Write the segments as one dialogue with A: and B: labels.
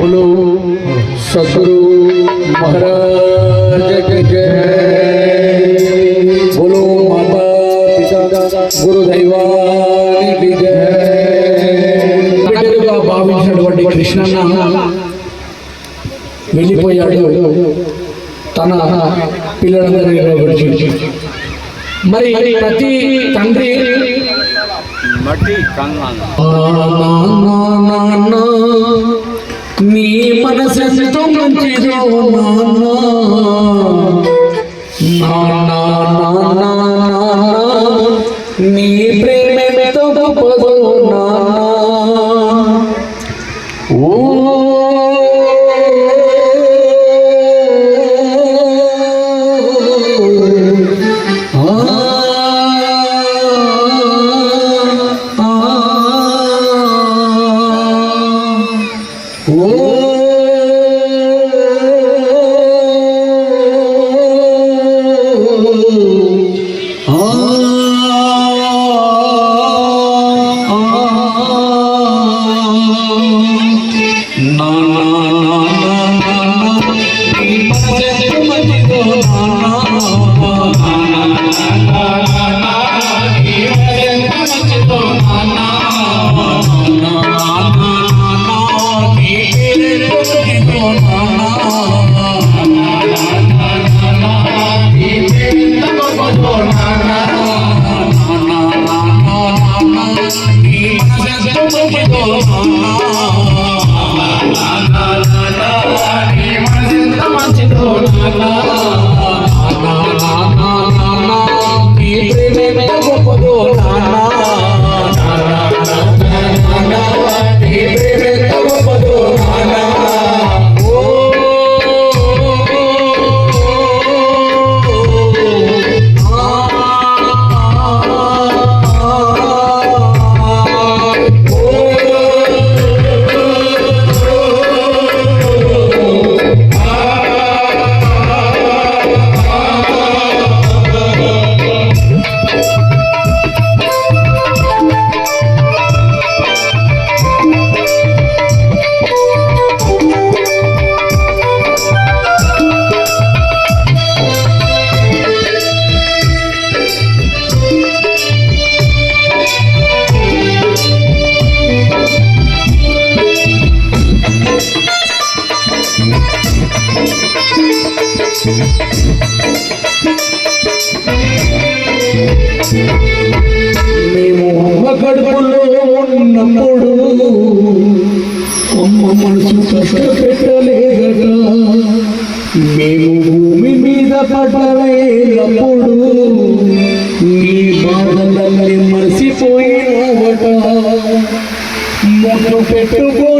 A: बोलो सदगुरु महाराज की जय बोलो माता पिता గురు దైవానికి జయ బిడ్డలుగా భావించినటువంటి కృష్ణన్న వెళ్ళిపోయాడు తన పిల్లలందరినీ విడిచి మరి ప్రతి తండ్రి
B: మట్టి కన్నాను
A: నాన్న నీ మనసెంతో మంచిదో నాన్న నాన్న నాన్న నీ ప్రేమెంతో గొప్పదో మంచిదో నా మేము అమ్మ కడుపులో ఉన్నప్పుడు అమ్మ మనసు కష్టపెట్టలేదట. మేము భూమి మీద పడలేనప్పుడు నీ బాధలన్నీ మర్చిపోయినావట మొన్న పెట్టుకో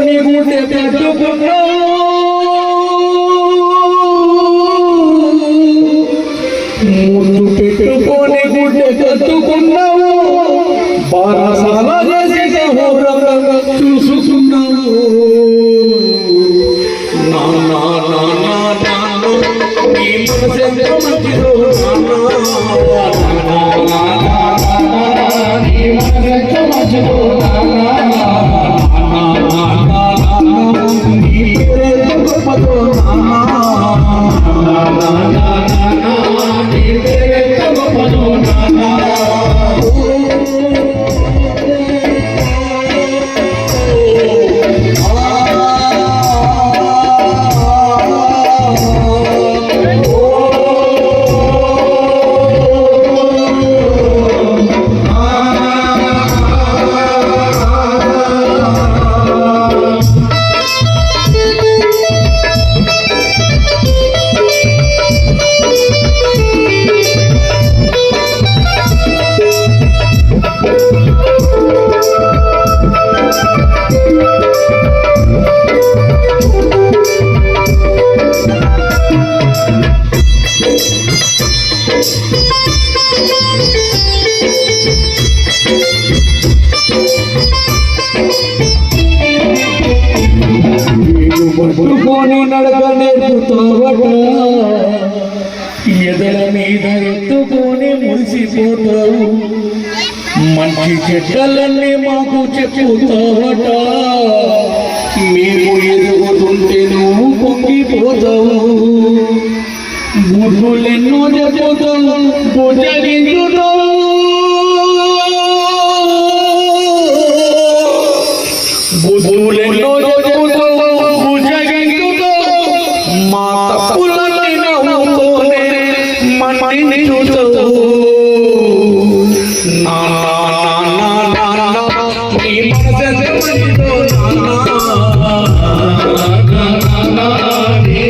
A: నడకనే ఎదల మీద ఎత్తుకొని మురిసిపోతావు. మంచి చెడ్డలన్నీ మాకు చెప్పుతావట. మేము ఎదుగుతుంటే నువ్వు పొంగిపోతావు. బుద్ధులెన్నో చెప్పుతావు. భుజరించు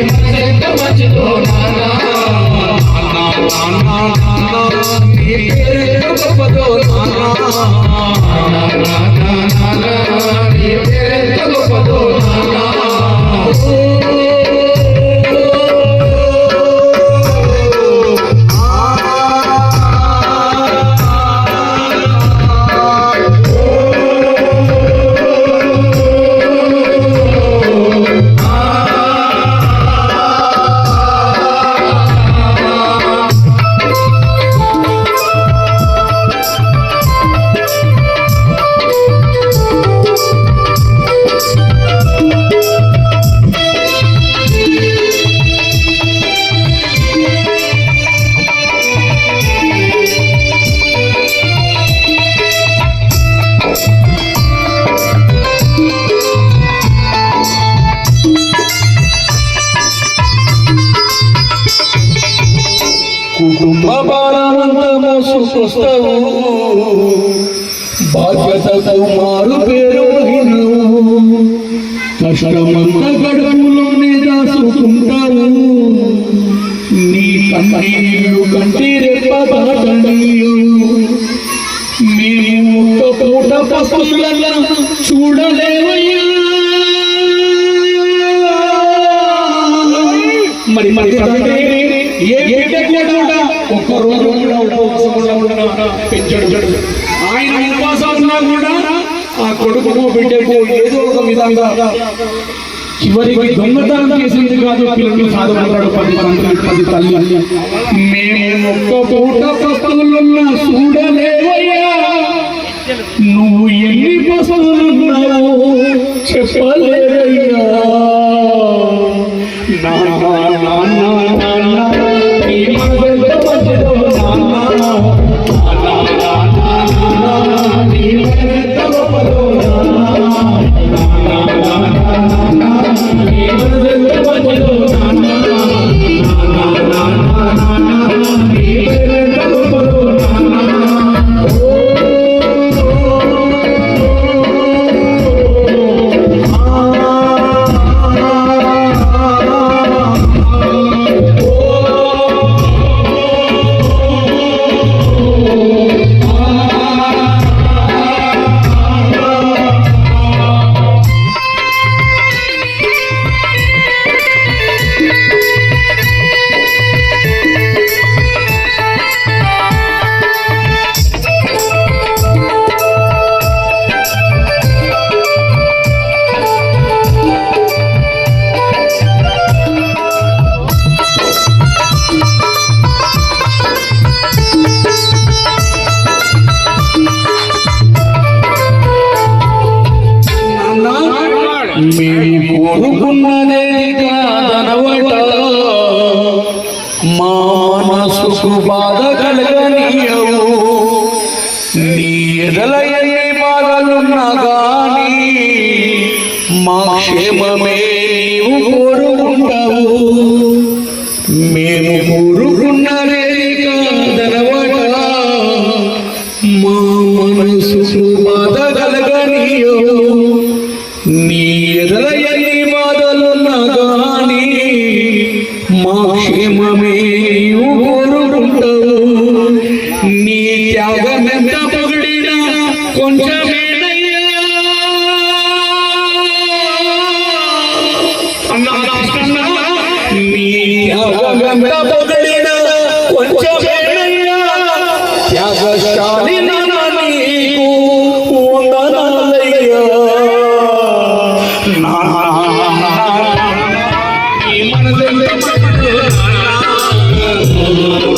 A: మనసెంత మంచిదో మోసుకొస్తావు బాధ్యతకు మారు పేరు కష్టమంత గడుపులోనే దాచుకుంటావు నీ కన్నీళ్ళు కంటి రెప్ప దాటనీయు మేము ఒక్క పూట పస్తులల్లా చూడలేవయ్యా మరి మరి ఏ బిడ్డ కూడా ఒక్క రోజు పెంచడు. ఆయన ఉపవాసం కూడా ఆ కొడుకు బిడ్డకు ఏదో ఒక విధంగా చివరికి దొంగతనం చేసింది కాదు పిల్లలు సాధపడ్డాడు పది తండ్రి పది తల్లి. మేము ఒక్క పూట పస్తులున్నా చూడలేవయ్యా. నువ్వు ఎన్ని పశువులున్నావు చెప్పలేదు కోరుకున్నదే కాదనవట మానసుకు బాధ కలగనీయవు. నీ ఎదల ఎన్ని బాధలున్నా కానీ మా క్షేమమే త్యాగమెంత పొగిడినా కొంచెమేనయ్యా త్యాగశాలి నాన్న నీకు వందనాలయ్యా నా ఈ మనసెంత మంచిదో నాన్న.